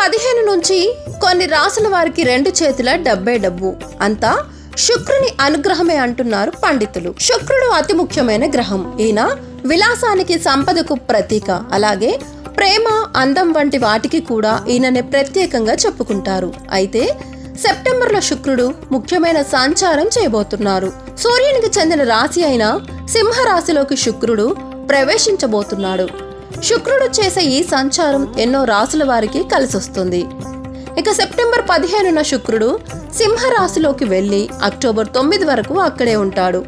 పదిహేను నుంచి కొన్ని రాసుల వారికి రెండు చేతుల డబ్బే డబ్బు. అంతా శుక్రుని అనుగ్రహమే అంటున్నారు పండితులు. శుక్రుడు అతి ముఖ్యమైన గ్రహం. ఈయన విలాసానికి సంపదకు ప్రతీక. అలాగే ప్రేమ అందం వంటి వాటికి కూడా ఈయననే ప్రత్యేకంగా చెప్పుకుంటారు. అయితే సెప్టెంబర్లో శుక్రుడు ముఖ్యమైన సంచారం చేయబోతున్నారు. సూర్యునికి చెందిన రాశి అయిన సింహరాశిలోకి శుక్రుడు ప్రవేశించబోతున్నాడు. శుక్రుడు చేసే ఈ సంచారం ఎన్నో రాసుల వారికి కలిసొస్తుంది. ఇక సెప్టెంబర్ పదిహేనున శుక్రుడు సింహరాశిలోకి వెళ్ళి అక్టోబర్ తొమ్మిది వరకు అక్కడే ఉంటాడు.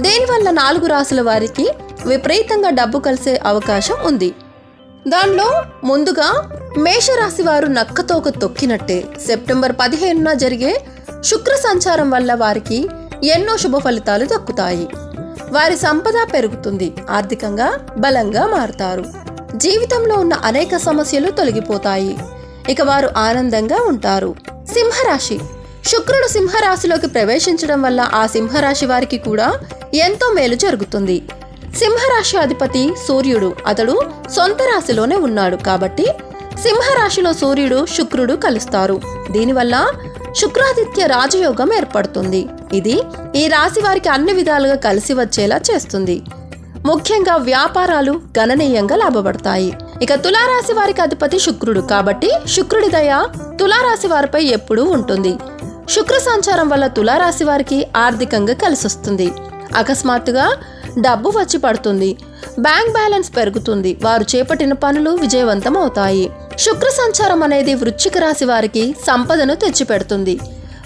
దీనివల్ల నాలుగు రాసుల వారికి విపరీతంగా డబ్బు కలిసే అవకాశం ఉంది. దానిలో ముందుగా మేషరాశి వారు నక్కతోక తొక్కినట్టే సెప్టెంబర్ పదిహేనున జరిగే శుక్ర సంచారం వల్ల వారికి ఎన్నో శుభ ఫలితాలు దక్కుతాయి. వారి సంపద పెరుగుతుంది ఆర్థికంగా బలంగా మారుతారు. జీవితంలో ఉన్న అనేక సమస్యలు తొలగిపోతాయి. ఇక వారు ఆనందంగా ఉంటారు. సింహరాశి. శుక్రుడు సింహరాశిలోకి ప్రవేశించడం వల్ల ఆ సింహరాశి వారికి కూడా ఎంతో మేలు జరుగుతుంది. సింహరాశి అధిపతి సూర్యుడు అతడు సొంత రాశిలోనే ఉన్నాడు కాబట్టి సింహరాశిలో సూర్యుడు శుక్రుడు కలుస్తారు. దీనివల్ల శుక్రాదిత్య రాజయోగం ఏర్పడుతుంది. ఇది ఈ రాశి వారికి అన్ని విధాలుగా కలిసి వచ్చేలా చేస్తుంది. ముఖ్యంగా వ్యాపారాలు గణనీయంగా లాభపడతాయి. ఇక తులారాశి వారికి అధిపతి శుక్రుడు కాబట్టి శుక్రుడి దయ తులారాశి వారిపై ఎప్పుడూ ఉంటుంది. శుక్ర సంచారం వల్ల తులారాశి వారికి ఆర్థికంగా కలిసొస్తుంది. అకస్మాత్తుగా డబ్బు వచ్చి పడుతుంది. బ్యాంక్ బ్యాలెన్స్ పెరుగుతుంది. వారు చేపట్టిన పనులు విజయవంతం అవుతాయి. శుక్ర సంచారం అనేది వృశ్చిక రాశి వారికి సంపదను తెచ్చిపెడుతుంది.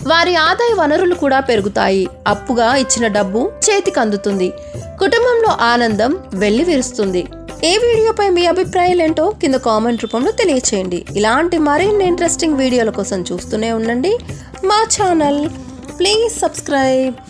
వారి ఆదాయ వనరులు కూడా పెరుగుతాయి. అప్పుగా ఇచ్చిన డబ్బు చేతికి అందుతుంది కుటుంబంలో ఆనందం వెళ్ళి విరుస్తుంది ఏ వీడియోపై మీ అభిప్రాయాలు ఏంటో కింద కామెంట్ రూపంలో తెలియచేయండి. ఇలాంటి మరిన్ని ఇంట్రెస్టింగ్ వీడియోల కోసం చూస్తూనే ఉండండి. మా ఛానల్ ప్లీజ్ సబ్స్క్రైబ్.